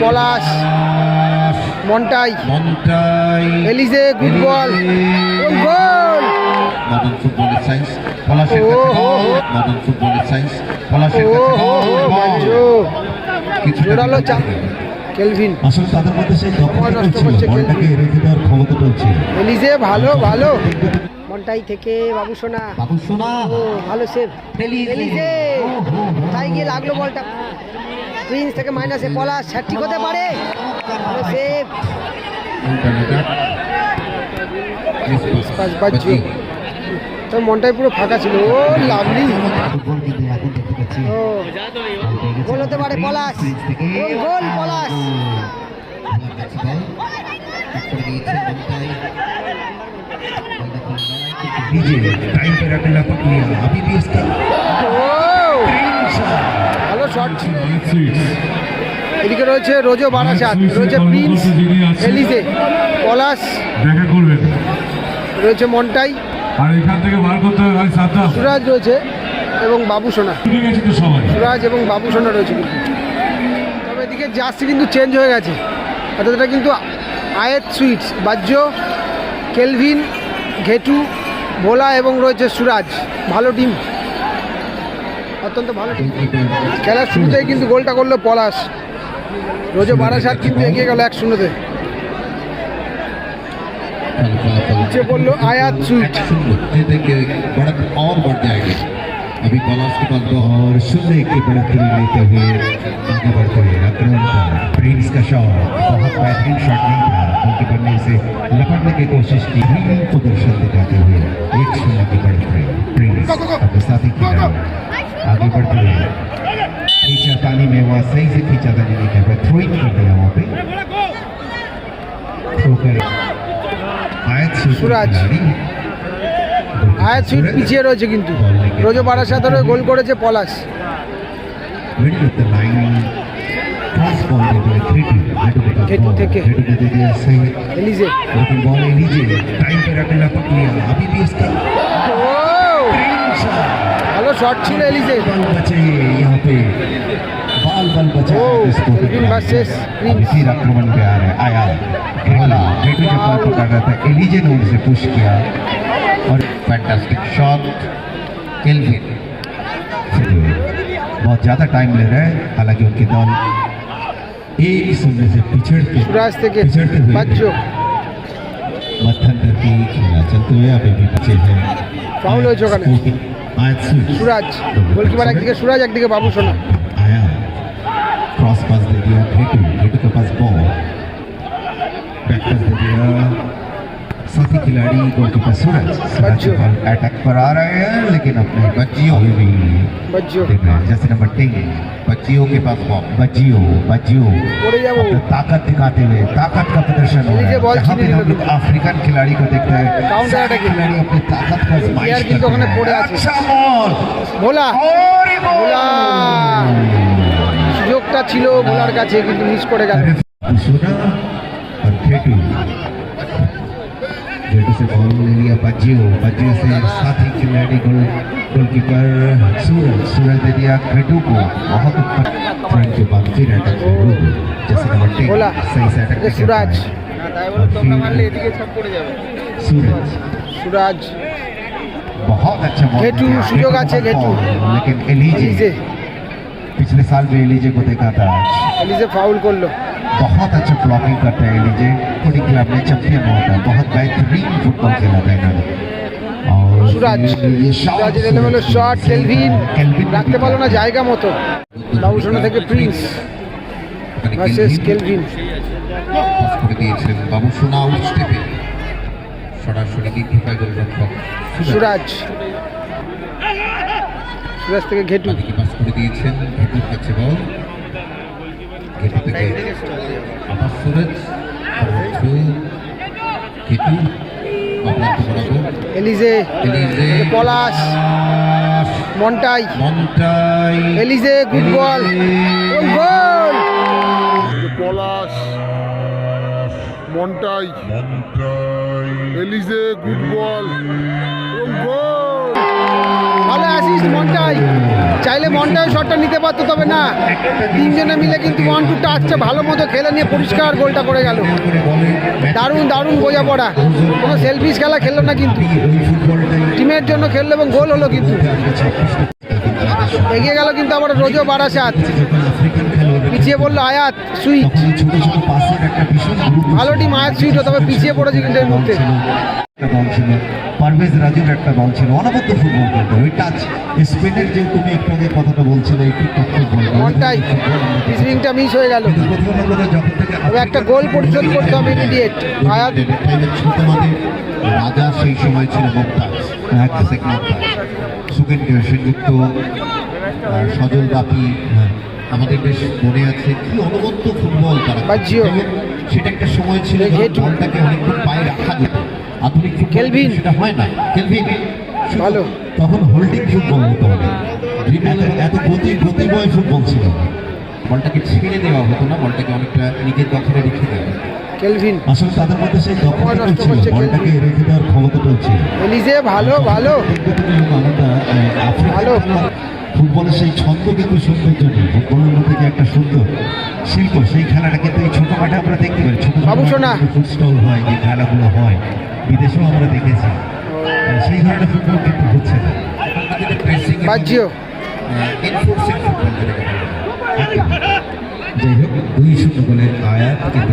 পলাশ মন্টাই মন্টাই এলিজে good ball গোল মদন ফুটবলের science পলাশের। মদন ফুটবলের সাইন্স পলাশের। জোরালো চাপ। কেলভিন। আসলে তাদের মধ্যে সেই দক্ষতাটা নষ্ট ছিল। বলটাকে রেখে দেওয়ার ক্ষমতাটাও ছিল এলিজে ভালো ভালো। মন্টাই থেকে বাবু সোনা বাবু সোনা ও ভালো সেভ এলিজে। তাই গিয়ে লাগল বলটা। প্রিন্স থেকে মাইনাসে পলাশ ঠিক হতে পারে ভালো সেভ ইন্টারনেটার পাস বাজছে তো মনটাই পুরো ফাঁকা ছিল ও লাভলি ফুটবল কিন্তু এখন দেখতে পাচ্ছি ও গোল হতে পারে পলাশ গোল গোল পলাশ डीजे टाइम पे रख लपक लिया अभी भी इसका ও ভালো শট এদিকে রয়েছে রোজো বারাসাত রয়েছে প্রিন্স এলিজে পলাশ দেখা করবেন। রয়েছে মন্টাই। আর এখান থেকে বার করতে হবে ভাই সুরাজ রয়েছে এবং বাবু সোনা। সুরাজ এবং বাবু সোনা রয়েছে কিন্তু। তবে এদিকে জার্সি কিন্তু চেঞ্জ হয়ে গেছে। অর্থাৎ এটা কিন্তু আয়েত সুইটস বাহ্য কেলভিন ঘেটু ভোলা এবং রয়েছে সুরাজ। ভালো টিম। অত্যন্ত ভালো টিম খেলার শুরুতেই কিন্তু গোলটা করলো পলাশ রোজো বারাসাত কিন্তু এগিয়ে গেল এক শূন্যতে नीचे बोल लो, आयात स्वीट। देखिए बढ़त और बढ़ जाएगी अभी पलाश के पास और शून्य की बढ़ोतरी लेते हुए आगे बढ़ते हुए आक्रमण पर प्रिंस का शॉट बहुत बेहतरीन शॉट नहीं था गोलकीपर ने इसे लपटने की कोशिश की भी प्रदर्शन दिखाते हुए थ्रो कर आयत से सूरज। আয়াত সুইট পিছিয়ে রয়েছে কিন্তু রোজো বারাসাতেরও গোল করেছে পলাশ Went with the line. Cross ball they were three two. Head to the Head to ball. take. Head to the दिया सही. এলিজে लेकिन बॉल लीजिए. टाइम पे रख लपक लिया. अभी भी इसका ও ভালো शॉट ছিল এলিজে बल बचे यहाँ पे. बॉल बल बचा ओ, इसको केल्विन वर्सेस अब इसी आक्रमण पे आ रहे हैं आया घेला घेटू जब बॉल पकड़ रहा था एलिजे ने उनसे पुश किया और फैंटास्टिक शॉट केल्विन बहुत ज़्यादा टाइम ले रहे हैं हालांकि उनकी दल एक शून्य से पिछड़ते সুরাজ থেকে पिछड़ते हुए বাহ্য मध्यंतर की खेला चलते हुए अभी भी बचे हैं फाउल হয়েছে ওখানে। आयत स्विच সুরাজ গোলকিপার একদিকে সুরাজ একদিকে বাবু সোনা आया क्रॉस पास बॉल दे दिया. साथी खिलाड़ी सूरज अटैक पर आ रहे हैं लेकिन अपने बच्चियों भी जैसे नंबर टेन के पास बॉल बच्चियों ताकत दिखाते हुए ताकत का प्रदर्शन हो रहा है। यहाँ पे हम लोग अफ्रीकन खिलाड़ी को देखते हैं खिलाड़ी अपनी ताकत का करते हैं। अच्छा बॉल बोला और बोला ভোলা गोल সুযোগটা ছিল ভোলার কাছে কিন্তু মিস করে গেল सुना और खेटू खेटू से बॉल ले लिया बज्जियो बज्जियो से साथी खिलाड़ी गोल गोलकीपर सूरज सूरज दे दिया खेटू को बहुत ऊपर फ्रंट के बाद फिर अटैक शुरू जैसे नंबर टेन बोला। सही से अटैक ये नहीं कर सूरज। पाए। और फिर सूरज সুরাজ बहुत अच्छा बॉल घेटू, दिया। सुयोग घेटू আছে, का घेटू। बॉल, लेकिन এলিজে एलीजे पिछले साल भी एलीजे को देखा था এলিজে ফাউল করলো बहुत अच्छा ब्लॉकिंग करता है एलीजे पूरी क्लब में चैंपियन हुआ था बहुत बेहतरीन फुटबॉल खेला था इन्होंने और সুরাজ ये shot সুরাজের এলোমেলো सूरज শট से- কেলভিন केल्विन ने রাখতে भी পারলো না किया। জায়গা মতো বাবুসোনা থেকে প্রিন্স ভার্সেস কেলভিন পাস করে দিয়েছেন বাবু সোনা আউট স্টেপে সরাসরি দিক থেকে গোলরক্ষক সুরাজ সুরাজ থেকে ঘেটু। বাদিকে পাস করে দিয়েছেন? ঘেটুর কাছে বল। ঘেটু থেকে আবার সুরজ আবার থ্রু ঘেটু অপ্রান্ত বরাবর এলিজে এলিজে। পলাশ মন্টাই। মন্টাই। এলিজে গুড বল। গোল পলাশ মন্টাই। এলিজে গুড বল। গোল ভালো অ্যাসিস্ট মনটাই। চাইলে মনটাই শটটা নিতে পারতো, তবে না। তিনজনে মিলে কিন্তু ওয়ান টু টাচটা ভালো মতো খেলে নিয়ে পরিষ্কার গোলটা করে গেল। দারুণ দারুণ বোঝাপড়া কোনো সেলফিশ খেলা খেললো না কিন্তু। টিমের জন্য খেললো এবং গোল হলো কিন্তু। এগিয়ে গেল কিন্তু আবার রোজও বারাসাত। পিছিয়ে পড়ল আয়াত সুইট ভালো টিম আয়াত সুইট তবে পিছিয়ে পড়েছে কিন্তু এই মুহূর্তে। পারভেজ রাজুর একটা বল ছিল অনবদ্য ফুটবল খেলতো। ওই টাচ স্পেনের যে তুমি একটু আগে কথাটা বলছিলে একটু স্প্রিংটা মিস হয়ে গেল। একটা গোল পরিশোধ করতে হবে ইমিডিয়েট আয়াত রাজা সেই সময় ছিল মমতাজ এক সেকেন্ড সুকেন সেনযুক্ত সজল বাপি হ্যাঁ, আমাদের বেশ মনে আছে কি অনবদ্য ফুটবল তারা সেটা একটা সময় ছিল। বলটাকে অনেকক্ষণ পায়ে রাখা যেত। আধুনিক কেলভিন। সেটা হয় না কেলভিন ভালো। তখন হোল্ডিং ফুটবল হতো এত গতি গতিময় ফুটবল ছিল। বলটাকে ছেড়ে দেওয়া হতো না বলটাকে অনেকটা নিজের দখলে রেখে দেওয়া কেলভিন আসলে তাদের মধ্যে সেই নষ্ট ছিল বলটাকে রেখে দেওয়ার ক্ষমতাটাও ছিল এলিজে ভালো ভালো ভালো। ফুটবলের সেই ছন্দ কিন্তু সৌন্দর্য নেই ফুটবলের মধ্যে যে একটা সুন্দর শিল্প সেই খেলাটা কিন্তু এই ছোট মাঠে আমরা দেখতে পাই ছোট। মাঠে ফুটস্টল হয় যে খেলাগুলো হয় বিদেশেও আমরা দেখেছি। সেই ধরনের ফুটবল কিন্তু হচ্ছে না। হয়। যাই হোক দুই শূন্য গোলে আয়াত কিন্তু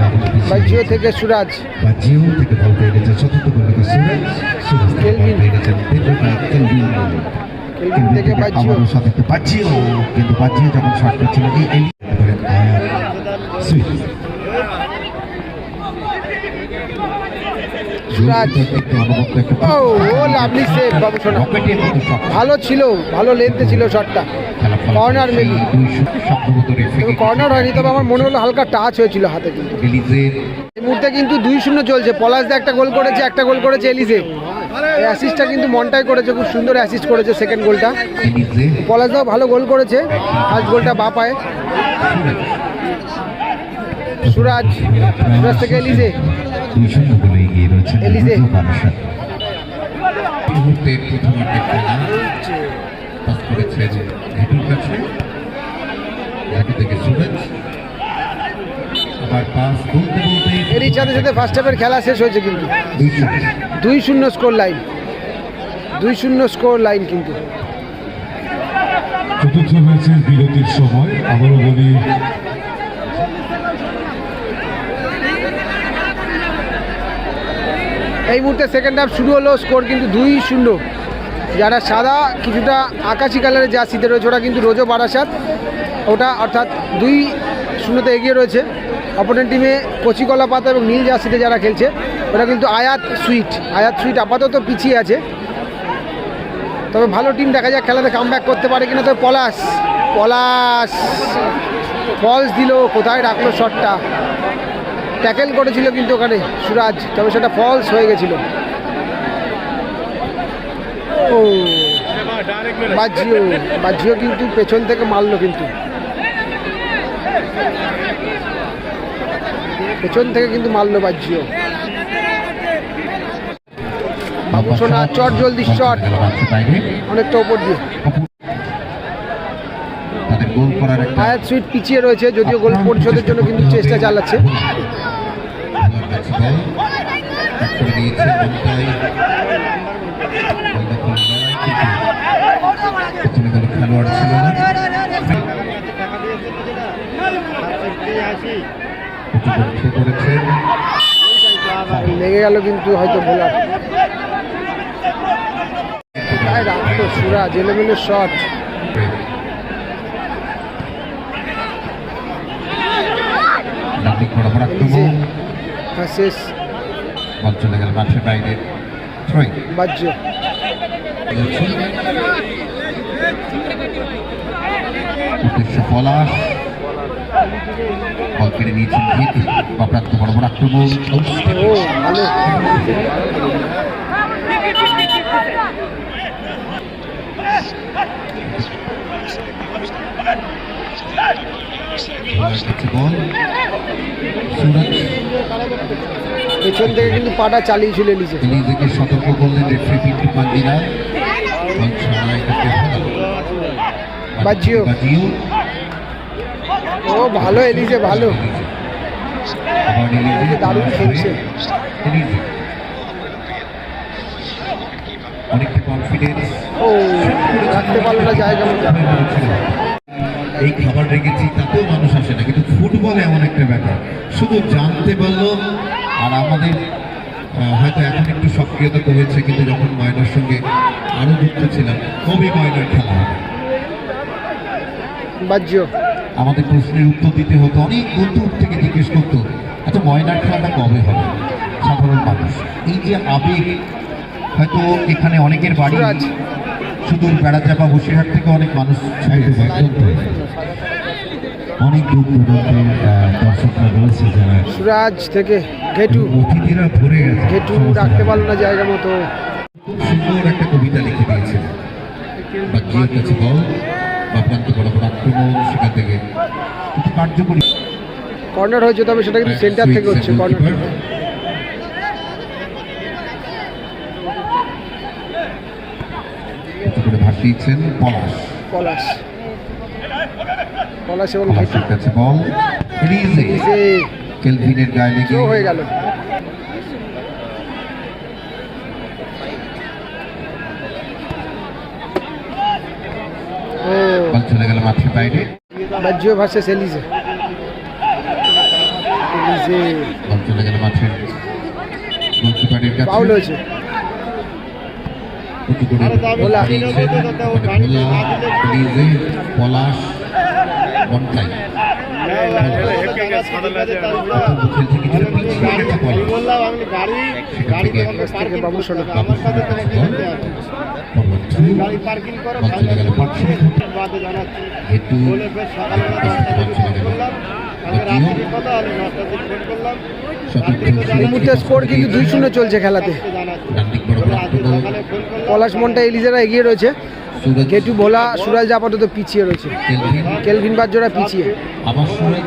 বাজ্যিও রয়েছে। থেকে সুরাজ। বা থেকে বল পেয়ে গেছে চতুর্থ গোলকে সুরেশ সুরেশ থেকে কেলভিন। পেয়ে গেছেন কেলভিন। কেলভিন থেকে বাজ্যিও সাথে বাজিও কিন্তু বাজিও যখন শট করছিল এই এই আয়াত। সুইট সুরাজ। ও ও লাভলি সেভ ভালো ছিল, ভালো লেন্থে ছিল শটটা কর্নার তবে কর্নার হয়নি, তবে আমার মনে হলো হালকা টাচ হয়েছিল হাতে কিন্তু। এই মুহূর্তে কিন্তু দুই শূন্য চলছে। পলাশ পলাশদা একটা গোল করেছে, একটা গোল করেছে এলিজে। এই অ্যাসিস্টটা কিন্তু মনটাই করেছে, খুব সুন্দর অ্যাসিস্ট করেছে সেকেন্ড গোলটা রিলিজে পলাশদাও ভালো গোল করেছে ফার্স্ট গোলটা বা পায়। সুরাজ সুরাজ থেকে এলিজে। দুই শূন্য গোলে এগিয়ে রয়েছেন এলিজে। রুজু বারাসাত। এই মুহূর্তে প্রথমার্ধের খেলা পাস করেছে ঘেটুর কাছে। ঘেটু থেকে সুরজ। আবার পাস বলতে বলতে এরই সাথে সাথে ফার্স্ট হাফের খেলা শেষ হয়েছে কিন্তু। দুই শূন্য। স্কোর লাইন দুই শূন্য স্কোর লাইন কিন্তু। চতুর্থ ম্যাচের বিরতির সময়। আবারও বলি এই মুহূর্তে সেকেন্ড হাফ শুরু হলো স্কোর কিন্তু দুই শূন্য। যারা সাদা, কিছুটা আকাশি কালারের জার্সিতে রয়েছে, ওরা কিন্তু রোজও বারাসাত। ওটা অর্থাৎ দুই শূন্যতে এগিয়ে রয়েছে। অপোনেন্ট টিমে কচি কলা পাতা এবং নীল জার্সিতে যারা খেলছে, ওরা কিন্তু আয়াত সুইট আয়াত সুইট আপাতত পিছিয়ে আছে। তবে ভালো টিম দেখা যাক খেলাতে কাম করতে পারে কিনা। তবে পলাশ পলাশ ফলস দিল, কোথায় রাখল শটটা ট্যাকেল করেছিল কিন্তু ওখানে সুরাজ তবে সেটা ফলস হয়ে গেছিল। ও বাজিও বাজিও কিন্তু পেছন থেকে মারলো কিন্তু। পেছন থেকে কিন্তু মারলো বাজিও। বাবু সোনা চট জলদি চট। অনেকটা ওপর দিয়ে। আয়াত সুইট পিছিয়ে রয়েছে যদিও গোল পরিশোধের জন্য কিন্তু চেষ্টা চালাচ্ছে। বল ব্যাক করে দিয়েছে মমতাই বল দখল নয়, কিন্তু প্রথমে কোনো খেলোয়াড় ছিল না করেছেন লেগে গেল কিন্তু হয়তো বোলার রাখতো সুরাজ এলোমেলো শট ডাবলিং শেষ বল চলে গেল মাঠের বাইরে থ্রোয়িং বাহ্য উদ্দেশ্য পলাশ বল কেড়ে নিয়েছেন ভিত অপ্রাপ্ত বড় বড় আক্রমণ ও ভালো খেলার কাছে বল সুরজ পেছন থেকে কিন্তু পাটা চালিয়েছিল এলিজে নিজেকে সতর্ক করলেন রেফারি করতে হলো বাজিও। বাজিও। ও ভালো এলিজে ভালো। দারুণ খেলছে। অনেকটা কনফিডেন্স ও রাখতে পারল না জায়গা এই খাবার রেখেছি তাতেও মানুষ আসে না। কিন্তু ফুটবল এমন একটা ব্যাপার। শুধু জানতে পারল আর আমাদের হয়তো এখন একটু সক্রিয়তা কমেছে কিন্তু যখন ময়নার সঙ্গে আরও যুক্ত ছিলাম কবে ময়নার খেলা হবে। আমাদের প্রশ্নের উত্তর দিতে হতো অনেক বন্ধু থেকে জিজ্ঞেস করতো আচ্ছা ময়নার খেলাটা কবে হবে? সাধারণ মানুষ। এই যে আবেগ হয়তো এখানে অনেকের বাড়ি। সুদূর বেড়াচাপা বসিরহাট থেকে অনেক মানুষ। অনেক দূর দূরান্তের দর্শকরা রয়েছে যারা সুরাজ থেকে ঘেটু। অতিথিরা ভরে গেছে। ঘেটু রাখতে। পারল না জায়গা মতো। খুব সুন্দর একটা কবিতা লিখে দিয়েছেন। কাছে বল বাপ্রান্ত বড় বড় আক্রমণ সেখান থেকে। কার্যকরী। কর্নার হয়েছে তবে সেটা কিন্তু সেন্টার থেকে হচ্ছে কর্নার। দিয়েছেন পলাশ। পলাশ। পলাশ এবং পলাশের কাছে বল রিজে কেলভিনের গায়ে লেগে হয়ে গেল। বল চলে গেল মাঠের বাইরে। ভার্সেস এলিজে এলিজে বল চলে গেল মাঠের গোলকিপারের কাছে। ফাউল হয়েছে। রিজে, পলাশ। স্কোর কিন্তু দুই শূন্য চলছে খেলাতে। পলাশ মনটা এলিজেরা এগিয়ে রয়েছে। গেটু ভোলা সুরাজ আপাতত পিছিয়ে রয়েছে। কেলভিন। বাজ্যরা পিছিয়ে। আবার সুরজ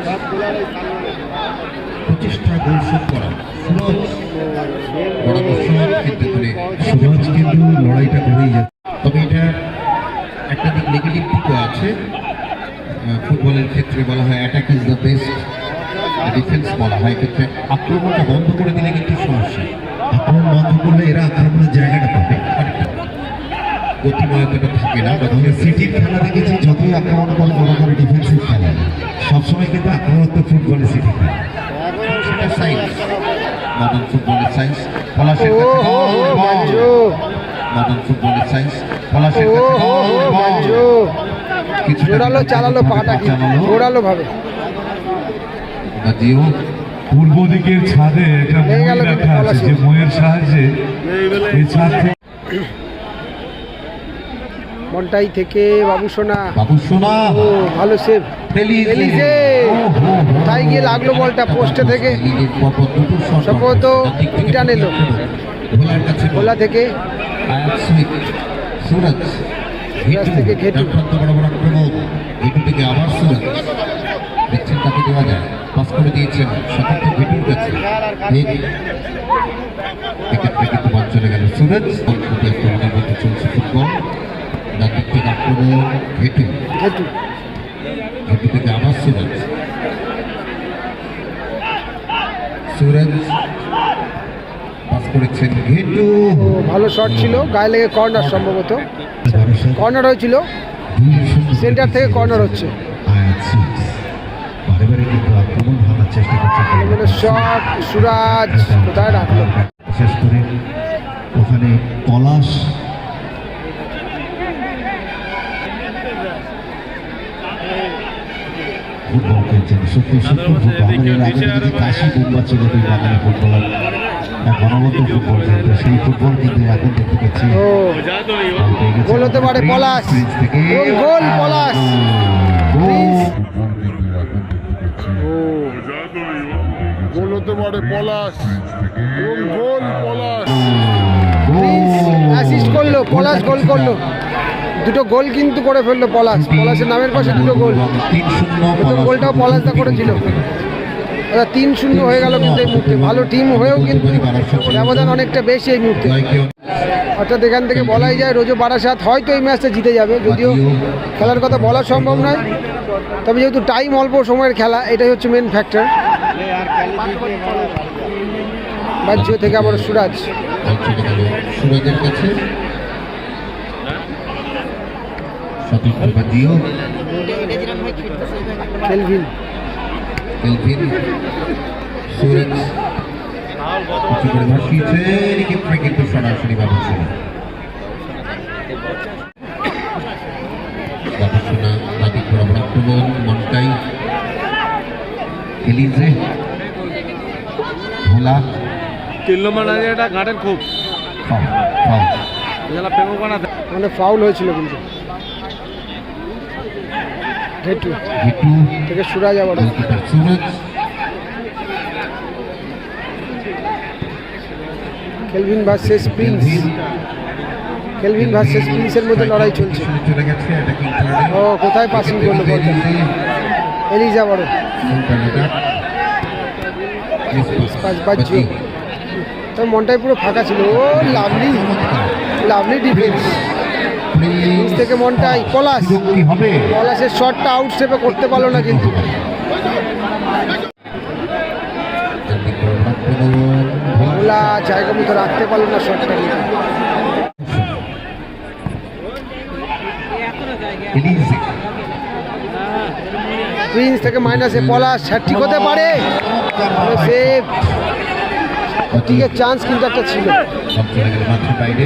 প্রচেষ্টা গোল শোধ করা। সুরজ বড় দর্শক কিন্তু কিন্তু লড়াইটা করেই যাচ্ছে। তবে এটা একটা দিক নেগেটিভ দিকও আছে। ফুটবলের ক্ষেত্রে বলা হয় attack is the best defence বলা হয়। ক্ষেত্রে আক্রমণটা বন্ধ করে দিলে কিন্তু সমস্যা। আক্রমণ বন্ধ করলে এরা আক্রমণের জায়গাটা পাবে। গতিময়তাটা থাকে না। বা ধরো সিটির খেলা দেখেছি যতই আক্রমণ করে মনে করে ডিফেন্সিভ খেলা। সবসময় কিন্তু আক্রমণাত্মক ফুটবলে সিটি খেলে। সেটা সাইন্স মডার্ন ফুটবলের পলাশের মডার্ন ফুটবলের পলাশের চালালো পাটা ভাবে। পূর্ব দিকের ছাদে একটা মই রাখা আছে যে ময়ের সাহায্যে এই ছাদ থেকে মনটাই থেকে বাবু সোনা বাবু সোনা ও ভালো সেভ। তাই গিয়ে লাগল বলটা পোস্টে থেকে সম্ভবত রিটার্ন এলো। ভোলা থেকে সুরজ থেকে ঘেটু। আবার সুরজ দেখছেন তাকে দেওয়া যায় পাস করে দিয়েছেন সতর্ক ঘেটুর কাছে ভেট। এক্ষেত্রে কিন্তু বল চলে গেল সুরজ আক্রমণের মধ্যে চলছে ফুটবল ডান দিক আক্রমণ ঘেটু। ঘেটু থেকে আবার সুরজ সুরজ পাস করেছেন ঘেটু। ভালো শট ছিল গায়ে লেগে কর্নার সম্ভবত। কর্নার হয়েছিল। সেন্টার থেকে কর্নার হচ্ছে। শট সুরাজ কোথায় রাখল? বিশেষ করে ওখানে পলাশ ফুটবল। খেলছেন সত্যি সত্যি কাশি বোম্বা ছিল দুই বাঙালি ফুটবলার গণবদ্ধ ফুটবল খেলতো সেই ফুটবল কিন্তু এখন দেখতে পাচ্ছি। গোল হতে পারে পলাশ। গোল পলাশ। গোল। হতে পারে পলাশ। গোল পলাশ। অ্যাসিস্ট করল পলাশ গোল করল। দুটো গোল কিন্তু করে ফেলল পলাশ। পলাশের নামের পাশে দুটো গোল। দুটো গোলটাও পলাশদা করেছিল। আচ্ছা তিন শূন্য হয়ে গেল কিন্তু এই মুহূর্তে। ভালো টিম হয়েও কিন্তু ব্যবধান অনেকটা বেশি এই মুহূর্তে। অর্থাৎ এখান থেকে বলাই যায় রোজো বারাসাত হয়তো এই ম্যাচটা জিতে যাবে। যদিও খেলার কথা বলা সম্ভব নয়। তবে যেহেতু টাইম অল্প সময়ের খেলা, এটাই হচ্ছে মেন ফ্যাক্টর বাহ্য থেকে আবার সুরাজ। সুরজের কাছে। স্বতন্ত্র বাদিও কেলভিন। এলভিন সুরজ করে এদিকে কিন্তু সরাসরি বাবুসোনা বাবুসোনা বাদিক বরাবর আক্রমণ মনটাই এলিজে ভোলা। কিলো মানে এটা ঘাটের খুব। ফাউল ফাউল মানে ফাউল হয়েছিল কিন্তু। ঘেটু থেকে সুরাজ আবার Suraj. Kelvin versus Prince. Kelvin. Versus প্রিন্সের মধ্যে লড়াই চলছে। ও কোথায় পাসিং করল বলটা এলিজা বড় মনটাই পুরো ফাঁকা ছিল। ও লাভলি। Lovely defence. প্রিন্স থেকে মনটাই পলাশ। পলাশের শটটা আউট স্টেপে করতে পারল না কিন্তু। জায়গা মতো রাখতে পারল না শটটা প্রিন্স থেকে মাইনাসে পলাশ ঠিক হতে পারে। ঠিকের চান্স কিন্তু একটা ছিল। বাইরে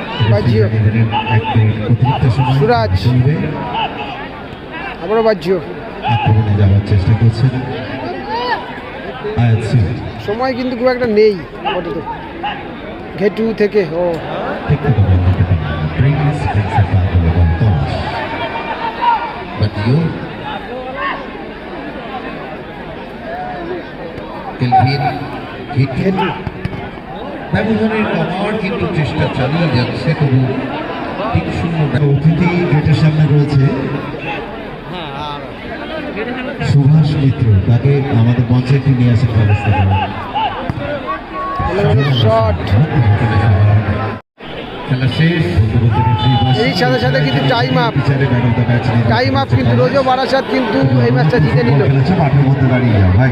বাজিও। সুরাজ। আবারও বাজ্য আক্রমণে যাওয়ার চেষ্টা করছেন সময় কিন্তু খুব একটা নেই আপাতত। ঘেটু থেকে ও। বাজিও ঘেটু। ব্যবধানের কমার কিন্তু চেষ্টা চালিয়ে যাচ্ছে তবু তিন শূন্য অতিথি গেটের সামনে রয়েছে সুভাষ মিত্র তাকে আমাদের মঞ্চে একটু নিয়ে আসার ব্যবস্থা খেলা শেষ। এরই সাথে সাথে কিন্তু। টাইম আপ কিন্তু রোজও বারাসাত কিন্তু এই ম্যাচটা জিতে নিল। খেলেছে মাঠের মধ্যে দাঁড়িয়ে ভাই।